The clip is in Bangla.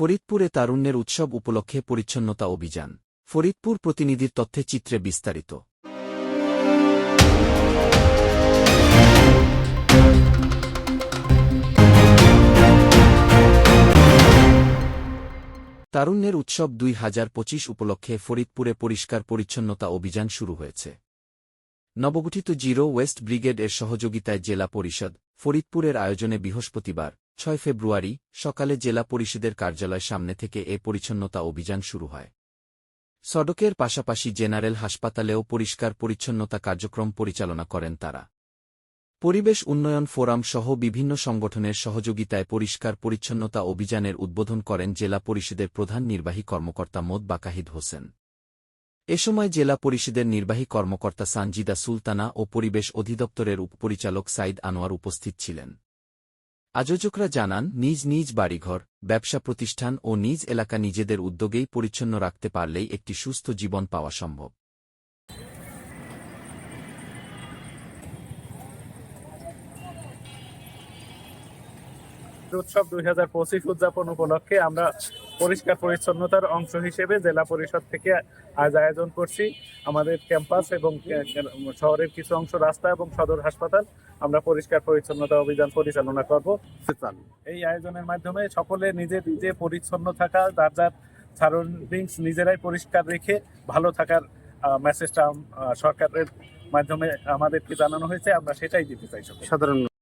ফরিদপুরে তারুণ্যের উৎসব উপলক্ষে পরিচ্ছন্নতা অভিযান। ফরিদপুর প্রতিনিধির তথ্যে চিত্রে বিস্তারিত। তারুণ্যের উৎসব দুই হাজার পঁচিশ উপলক্ষে ফরিদপুরে পরিষ্কার পরিচ্ছন্নতা অভিযান শুরু হয়েছে। নবগঠিত জিরো ওয়েস্ট ব্রিগেড এর সহযোগিতায় জেলা পরিষদ ফরিদপুরের আয়োজনে বৃহস্পতিবার ছয় ফেব্রুয়ারি, সকালে জেলা পরিষদের কার্যালয় সামনে থেকে এ পরিচ্ছন্নতা অভিযান শুরু হয়। সড়কের পাশাপাশি জেনারেল হাসপাতালেও পরিষ্কার পরিচ্ছন্নতা কার্যক্রম পরিচালনা করেন তারা। পরিবেশ উন্নয়ন ফোরাম সহ বিভিন্ন সংগঠনের সহযোগিতায় পরিষ্কার পরিচ্ছন্নতা অভিযানের উদ্বোধন করেন জেলা পরিষদের প্রধান নির্বাহী কর্মকর্তা মোদ বাকাহিদ হোসেন। এ সময় জেলা পরিষদের নির্বাহী কর্মকর্তা সানজিদা সুলতানা ও পরিবেশ অধিদপ্তরের উপপরিচালক সাইদ আনোয়ার উপস্থিত ছিলেন। আয়োজকরা জানান, নিজ নিজ বাড়িঘর, ব্যবসা প্রতিষ্ঠান ও নিজ এলাকা নিজেদের উদ্যোগেই পরিচ্ছন্ন রাখতে পারলেই একটি সুস্থ জীবন পাওয়া সম্ভব। উৎসব দুই হাজার পঁচিশ উদযাপন উপলক্ষে আমরা পরিষ্কার পরিচ্ছন্নতার অংশ হিসেবে জেলা পরিষদ থেকে আজ আয়োজন করছি। আমাদের ক্যাম্পাস এবং শহরের কিছু অংশ রাস্তা এবং সদর হাসপাতাল আমরা পরিষ্কার পরিচ্ছন্নতা অভিযান পরিচালনা করব। এই আয়োজনের মাধ্যমে সকলে নিজে নিজে পরিচ্ছন্ন থাকা, যার যার সারাউন্ডিংস নিজেরাই পরিষ্কার রেখে ভালো থাকার মেসেজটা সরকারের মাধ্যমে আমাদেরকে জানানো হয়েছে। আমরা সেটাই দিতে চাই সাধারণ